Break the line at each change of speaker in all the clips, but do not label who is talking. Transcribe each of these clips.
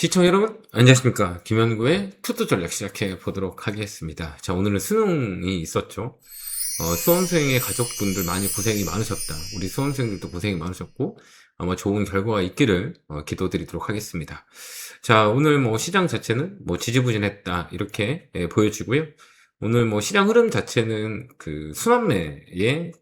시청 여러분, 안녕하십니까. 김현구의 투투 전략 시작해 보도록 하겠습니다. 자, 오늘은 수능이 있었죠. 어, 수험생의 가족분들 많이 고생이 많으셨다. 우리 수험생들도 고생이 많으셨고, 아마 좋은 결과가 있기를 어, 기도드리도록 하겠습니다. 자, 오늘 뭐 시장 자체는 뭐 지지부진했다. 이렇게 예, 보여지고요. 오늘 뭐 시장 흐름 자체는 그 순환매의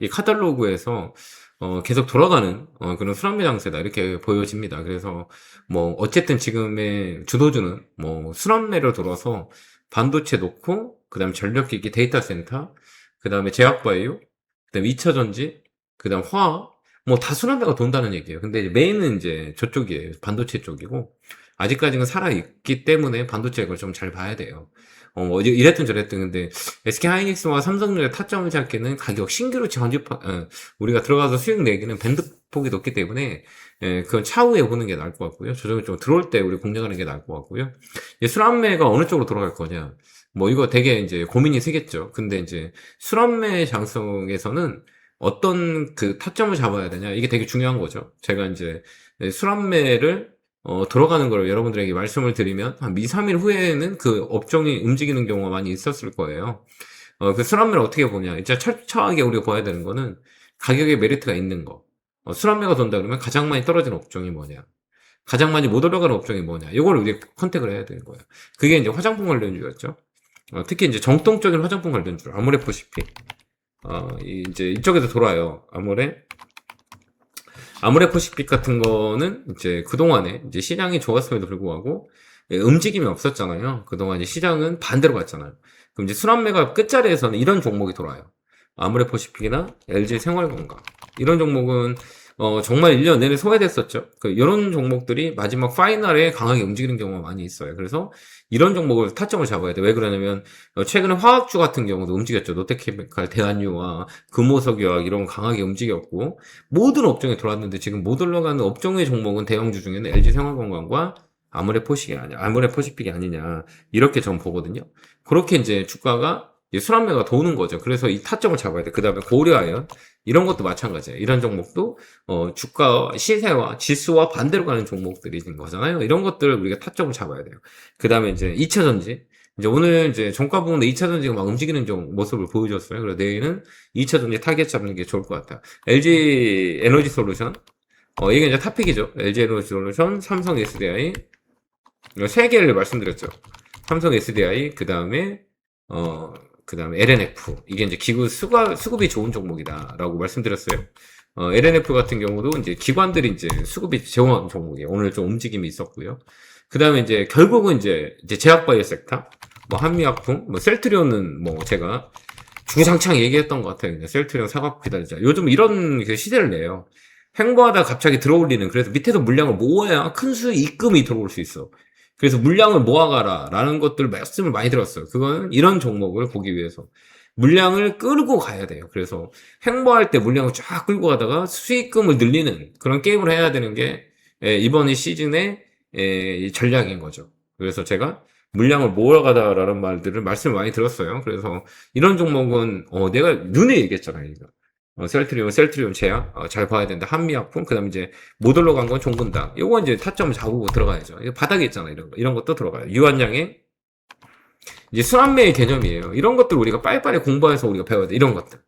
이 카탈로그에서 어, 계속 돌아가는 어, 그런 순환매 장세다 이렇게 보여집니다. 그래서 뭐 어쨌든 지금의 주도주는 뭐 순환매로 돌아서 반도체 놓고 그다음에 전력기기 데이터 센터 그다음에 제약바이오 그다음에 2차 전지 그다음 화학 뭐다 순환매가 돈다는 얘기예요. 근데 이제 메인은 이제 저쪽이에요. 반도체 쪽이고 아직까지는 살아 있기 때문에 반도체 이걸 좀 잘 봐야 돼요. 어, 뭐 이랬든 저랬든 근데 SK 하이닉스와 삼성전자 타점을 잡기는 가격 신규로 전주파 어, 우리가 들어가서 수익 내기는 밴드 폭이 높기 때문에 예, 그건 차후에 보는 게 나을 것 같고요. 조정이 좀 들어올 때 우리 공략하는 게 나을 것 같고요. 이 수란매가 어느 쪽으로 돌아갈 거냐. 뭐 이거 되게 이제 고민이 세겠죠. 근데 이제 수란매 장성에서는 어떤 그 타점을 잡아야 되냐. 이게 되게 중요한 거죠. 제가 이제 수란매를 어, 들어가는 걸 여러분들에게 말씀을 드리면 한 2, 3일 후에는 그 업종이 움직이는 경우가 많이 있었을 거예요. 어, 그 수란매를 어떻게 보냐. 진짜 철저하게 우리가 봐야 되는 거는 가격에 메리트가 있는 거. 어, 수란매가 돈다 그러면 가장 많이 떨어지는 업종이 뭐냐. 가장 많이 못 올라가는 업종이 뭐냐. 이걸 우리 컨택을 해야 되는 거예요. 그게 이제 화장품 관련주였죠. 어, 특히 이제 정통적인 화장품 관련주. 아모레 포시피. 어, 이제 이쪽에서 돌아요. 아모레. 아모레 포시픽 같은 거는 이제 그동안에 이제 시장이 좋았음에도 불구하고 예, 움직임이 없었잖아요. 그동안 이제 시장은 반대로 갔잖아요. 그럼 이제 순환매가 끝자리에서는 이런 종목이 돌아요. 아모레 포시픽이나 LG 생활건강. 이런 종목은 어, 정말 1년 내내 소외됐었죠. 그, 이런 종목들이 마지막 파이널에 강하게 움직이는 경우가 많이 있어요. 그래서 이런 종목을 타점을 잡아야 돼. 왜 그러냐면, 어, 최근에 화학주 같은 경우도 움직였죠. 롯데케미칼, 대한유화, 금호석유화 이런 거 강하게 움직였고, 모든 업종에 들어왔는데 지금 못 올라가는 업종의 종목은 대형주 중에는 LG 생활건강과 아모레 포식이 아니야. 아모레 포시픽이 아니냐. 이렇게 전 보거든요. 그렇게 이제 주가가 순환매가 도는 거죠. 그래서 이 타점을 잡아야 돼. 그 다음에 고려하연 이런 것도 마찬가지예요. 이런 종목도 어, 주가 시세와 지수와 반대로 가는 종목들이 된 거잖아요. 이런 것들을 우리가 타점을 잡아야 돼요. 그 다음에 이제 2차 전지. 이제 오늘 이제 종가 부분에 2차 전지가 막 움직이는 좀 모습을 보여줬어요. 그래서 내일은 2차 전지 타겟 잡는 게 좋을 것 같다. LG 에너지 솔루션. 어, 이게 이제 탑픽이죠. LG 에너지 솔루션, 삼성 SDI. 세 개를 말씀드렸죠. 삼성 SDI, 그 다음에, 어, 그 다음에 LNF. 이게 이제 기구 수가, 수급이 좋은 종목이다라고 말씀드렸어요. 어, LNF 같은 경우도 이제 기관들이 이제 수급이 제공한 종목이에요. 오늘 좀 움직임이 있었고요. 그 다음에 이제 결국은 이제, 이제 제약바이오 섹터, 뭐 한미약품, 뭐 셀트리온은 뭐 제가 중장창 얘기했던 것 같아요. 셀트리온 사과품 기다리자. 요즘 이런 그 시대를 내요. 횡보하다 갑자기 들어올리는 그래서 밑에서 물량을 모아야 큰 수의 입금이 들어올 수 있어. 그래서 물량을 모아가라 라는 것들 말씀을 많이 들었어요. 그거는 이런 종목을 보기 위해서. 물량을 끌고 가야 돼요. 그래서 행보할 때 물량을 쫙 끌고 가다가 수익금을 늘리는 그런 게임을 해야 되는 게 예, 이번 이 시즌의 예, 전략인 거죠. 그래서 제가 물량을 모아가다라는 말들을 말씀을 많이 들었어요. 그래서 이런 종목은 어, 내가 눈에 얘기했잖아요. 어, 셀트리온, 셀트리온 제약 어, 잘 봐야 된다. 한미약품, 그다음 이제 못 올라간 건 종근당. 요거 이제 타점을 잡고 들어가야죠. 이거 바닥에 있잖아 이런 거, 이런 것도 들어가요. 유한양의 이제 순환매의 개념이에요. 이런 것들 우리가 빨리빨리 공부해서 우리가 배워야 돼. 이런 것들.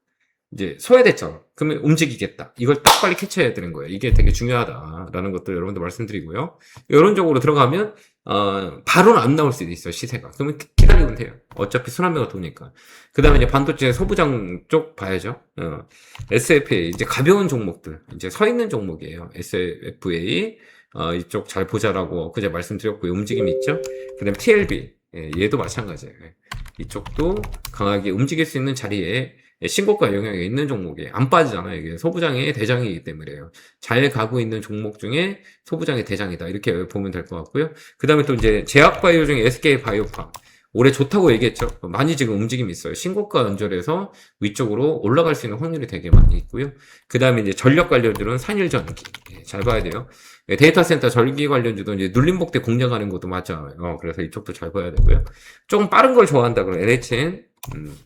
이제 소외됐잖아. 그러면 움직이겠다. 이걸 딱 빨리 캐치해야 되는 거예요. 이게 되게 중요하다라는 것들 여러분들 말씀드리고요. 이런 쪽으로 들어가면 어, 바로는 안 나올 수도 있어요, 시세가. 그러면 기다리면 돼요. 어차피 순환매가 도니까. 그 다음에 이제 반도체 소부장 쪽 봐야죠. 어, SFA, 이제 가벼운 종목들. 이제 서 있는 종목이에요. SFA. 어, 이쪽 잘 보자라고 그제 말씀드렸고요. 움직임이 있죠. 그 다음에 TLB. 예, 얘도 마찬가지예요. 예. 이쪽도 강하게 움직일 수 있는 자리에 신고가 영향이 있는 종목이에요. 안 빠지잖아요. 이게 소부장의 대장이기 때문에요. 잘 가고 있는 종목 중에 소부장의 대장이다. 이렇게 보면 될 것 같고요. 그 다음에 또 이제 제약바이오 중에 SK 바이오팜. 올해 좋다고 얘기했죠. 많이 지금 움직임이 있어요. 신고가 연절에서 위쪽으로 올라갈 수 있는 확률이 되게 많이 있고요. 그 다음에 이제 전력 관련주는 산일전기. 예, 잘 봐야 돼요. 예, 데이터 센터 전기 관련주도 이제 눌림복대 공략하는 것도 맞아요. 어, 그래서 이쪽도 잘 봐야 되고요. 조금 빠른 걸 좋아한다 그러면 LHN, 음,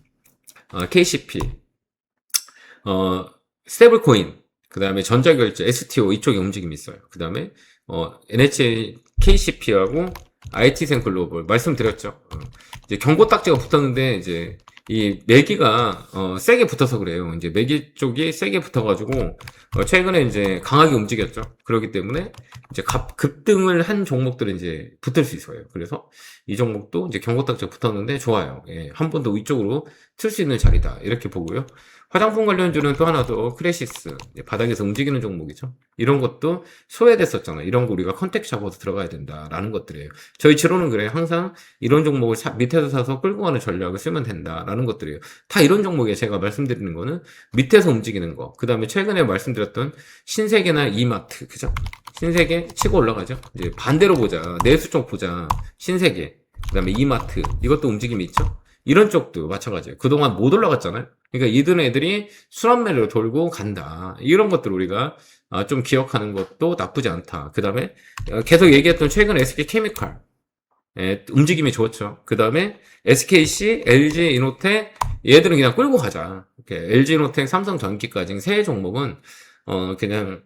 어, KCP, 어, 스테이블코인, 그 다음에 전자결제, STO 이쪽에 움직임이 있어요. 그 다음에 어, NHA KCP하고 IT생 글로벌 말씀드렸죠. 어, 이제 경고 딱지가 붙었는데 이제 이 매기가 어, 세게 붙어서 그래요. 이제 매기 쪽이 세게 붙어가지고 어, 최근에 이제 강하게 움직였죠. 그렇기 때문에 이제 갑, 급등을 한 종목들은 이제 붙을 수 있어요. 그래서 이 종목도 이제 경고 딱지가 붙었는데 좋아요. 예, 한 번 더 위쪽으로 틀 수 있는 자리다 이렇게 보고요. 화장품 관련주는 또 하나 더 크레시스 이제 바닥에서 움직이는 종목이죠. 이런 것도 소외됐었잖아요. 이런 거 우리가 컨택 잡아서 들어가야 된다라는 것들이에요. 저희 치로는 그래요. 항상 이런 종목을 사- 밑에서 사서 끌고 가는 전략을 쓰면 된다라는 것들이에요. 다 이런 종목에 제가 말씀드리는 거는 밑에서 움직이는 거. 그 다음에 최근에 말씀드렸던 신세계나 이마트, 그죠? 신세계 치고 올라가죠. 이제 반대로 보자. 내수 쪽 보자. 신세계. 그 다음에 이마트. 이것도 움직임이 있죠. 이런 쪽도 마찬가지예요. 그동안 못 올라갔잖아요. 그러니까 이든 애들이 수란매로 돌고 간다. 이런 것들 우리가 아, 좀 기억하는 것도 나쁘지 않다. 그 다음에 계속 얘기했던 최근 SK 케미칼. 예, 움직임이 좋았죠. 그 다음에 SKC, LG 이노텍 얘들은 그냥 끌고 가자. 이렇게 LG 이노텍, 삼성 전기까지 세 종목은 어 그냥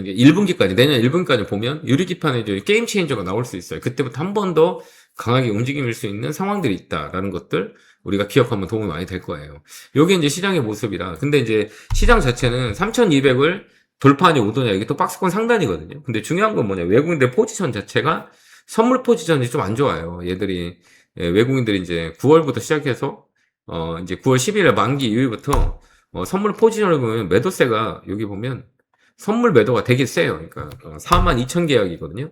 이제 1분기까지 내년 1분기까지 보면 유리기판에 게임 체인저가 나올 수 있어요. 그때부터 한 번 더 강하게 움직임일 수 있는 상황들이 있다라는 것들 우리가 기억하면 도움이 많이 될 거예요. 요게 이제 시장의 모습이라. 근데 이제 시장 자체는 3,200을 돌파하냐 오더냐 이게 또 박스권 상단이거든요. 근데 중요한 건 뭐냐 외국인들 포지션 자체가 선물 포지션이 좀 안 좋아요. 얘들이 예, 외국인들이 이제 9월부터 시작해서 어 이제 9월 10일에 만기 이후부터 어, 선물 포지션을 보면 매도세가 여기 보면 선물 매도가 되게 세요. 그러니까 어, 4만 2천 계약이거든요.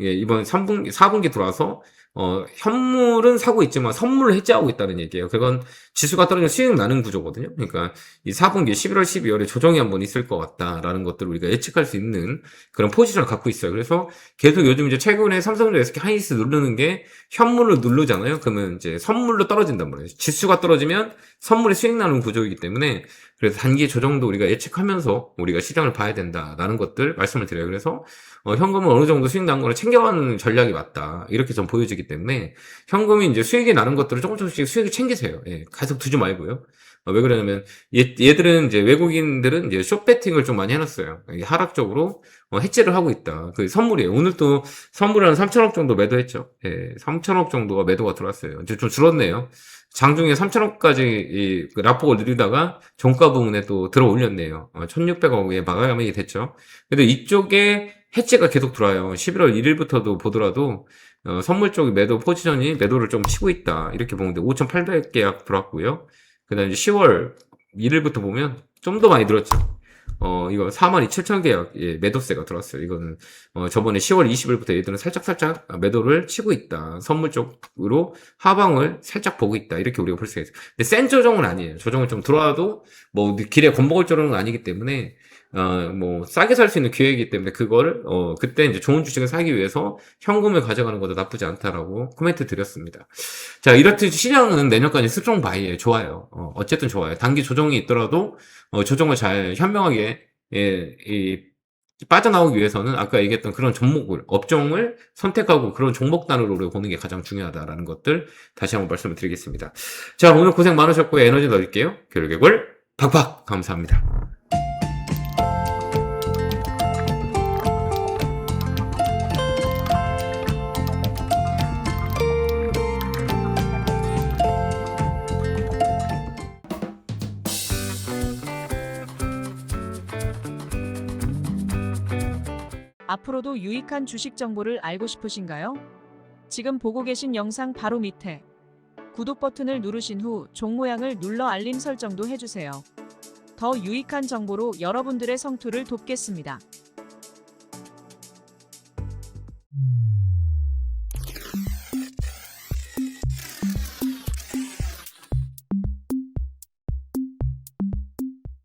예, 이번 3분기 4분기 들어와서 어, 현물은 사고 있지만 선물을 해지하고 있다는 얘기예요. 그건 지수가 떨어지면 수익 나는 구조거든요. 그러니까 이 4분기 11월 12월에 조정이 한번 있을 것 같다라는 것들을 우리가 예측할 수 있는 그런 포지션을 갖고 있어요. 그래서 계속 요즘 이제 최근에 삼성전자 SK 하이닉스 누르는 게 현물로 누르잖아요. 그러면 이제 선물로 떨어진단 말이에요. 지수가 떨어지면 선물이 수익 나는 구조이기 때문에 그래서 단기 조정도 우리가 예측하면서 우리가 시장을 봐야 된다라는 것들 말씀을 드려요. 그래서 어, 현금을 어느 정도 수익 난 거를 챙겨가는 전략이 맞다. 이렇게 좀 보여지기 때문에 현금이 이제 수익이 나는 것들을 조금 조금씩 수익을 챙기세요. 예, 계속 두지 말고요. 어, 왜 그러냐면 얘, 얘들은 이제 외국인들은 이제 숏 배팅을 좀 많이 해놨어요. 하락적으로 어, 해지를 하고 있다. 그 선물이에요. 오늘 또 선물을 한 3천억 정도 매도했죠. 예, 3천억 정도가 매도가 들어왔어요. 이제 좀 줄었네요. 장중에 3천억까지 이 라폭을 누리다가 종가 부분에 또 들어 올렸네요. 어, 1,600억에 마감이 됐죠. 근데 이쪽에 해지가 계속 들어와요. 11월 1일부터도 보더라도 어, 선물 쪽 매도 포지션이 매도를 좀 치고 있다. 이렇게 보는데 5,800 계약 들어왔고요. 그 다음에 10월 1일부터 보면 좀 더 많이 들었죠. 어, 이거 42,700 계약, 예, 매도세가 들어왔어요. 이거는, 어, 저번에 10월 20일부터 얘들은 살짝살짝 매도를 치고 있다. 선물 쪽으로 하방을 살짝 보고 있다. 이렇게 우리가 볼 수가 있어요. 근데 센 조정은 아니에요. 조정을 좀 들어와도, 뭐, 길에 겁먹을 조정은 아니기 때문에, 어, 뭐, 싸게 살 수 있는 기회이기 때문에 그거를, 어, 그때 이제 좋은 주식을 사기 위해서 현금을 가져가는 것도 나쁘지 않다라고 코멘트 드렸습니다. 자, 이렇듯 시장은 내년까지 스트롱 바이에 좋아요. 어, 어쨌든 좋아요. 단기 조정이 있더라도, 어, 조정을 잘 현명하게, 예, 이, 빠져나오기 위해서는 아까 얘기했던 그런 종목을, 업종을 선택하고 그런 종목단으로 우리가 보는 게 가장 중요하다라는 것들 다시 한번 말씀을 드리겠습니다. 자, 오늘 고생 많으셨고요. 에너지 넣을게요. 교육개골 팍팍! 감사합니다.
앞으로도 유익한 주식 정보를 알고 싶으신가요? 지금 보고 계신 영상 바로 밑에 구독 버튼을 누르신 후 종 모양을 눌러 알림 설정도 해주세요. 더 유익한 정보로 여러분들의 성투를 돕겠습니다.